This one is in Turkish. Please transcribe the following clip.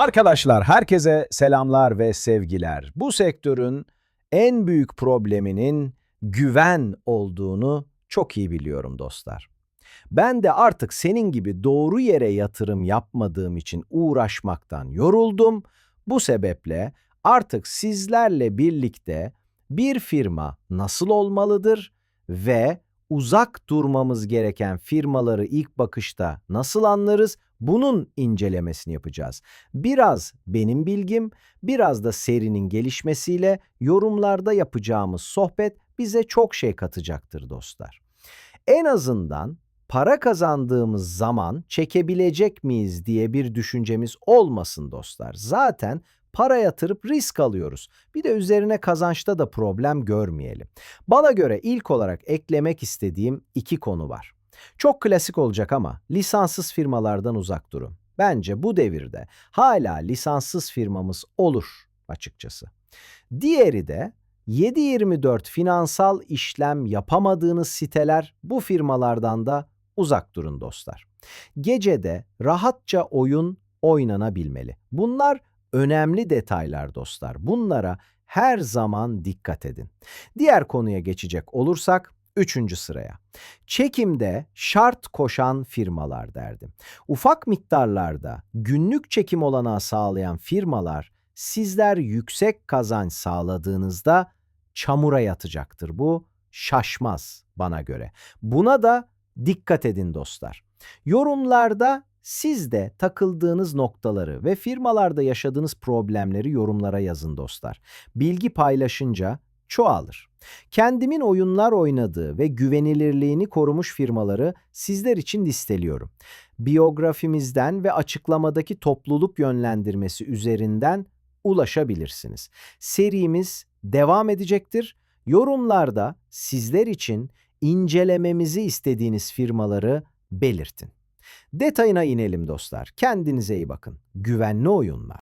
Arkadaşlar herkese selamlar ve sevgiler. Bu sektörün en büyük probleminin güven olduğunu çok iyi biliyorum dostlar. Ben de artık senin gibi doğru yere yatırım yapmadığım için uğraşmaktan yoruldum. Bu sebeple artık sizlerle birlikte bir firma nasıl olmalıdır ve uzak durmamız gereken firmaları ilk bakışta nasıl anlarız? Bunun incelemesini yapacağız. Biraz benim bilgim, biraz da serinin gelişmesiyle yorumlarda yapacağımız sohbet bize çok şey katacaktır dostlar. En azından para kazandığımız zaman çekebilecek miyiz diye bir düşüncemiz olmasın dostlar. Zaten para yatırıp risk alıyoruz. Bir de üzerine kazançta da problem görmeyelim. Bana göre ilk olarak eklemek istediğim iki konu var. Çok klasik olacak ama lisanssız firmalardan uzak durun. Bence bu devirde hala lisanssız firmamız olur açıkçası. Diğeri de 7/24 finansal işlem yapamadığınız siteler bu firmalardan da uzak durun dostlar. Gecede rahatça oyun oynanabilmeli. Bunlar önemli detaylar dostlar. Bunlara her zaman dikkat edin. Diğer konuya geçecek olursak üçüncü sıraya. Çekimde şart koşan firmalar derdim. Ufak miktarlarda günlük çekim olanağı sağlayan firmalar sizler yüksek kazanç sağladığınızda çamura yatacaktır bu. Şaşmaz bana göre. Buna da dikkat edin dostlar. Yorumlarda siz de takıldığınız noktaları ve firmalarda yaşadığınız problemleri yorumlara yazın dostlar. Bilgi paylaşınca çoğalır. Kendimin oyunlar oynadığı ve güvenilirliğini korumuş firmaları sizler için listeliyorum. Biyografimizden ve açıklamadaki topluluk yönlendirmesi üzerinden ulaşabilirsiniz. Serimiz devam edecektir. Yorumlarda sizler için incelememizi istediğiniz firmaları belirtin. Detayına inelim dostlar. Kendinize iyi bakın. Güvenli oyunlar.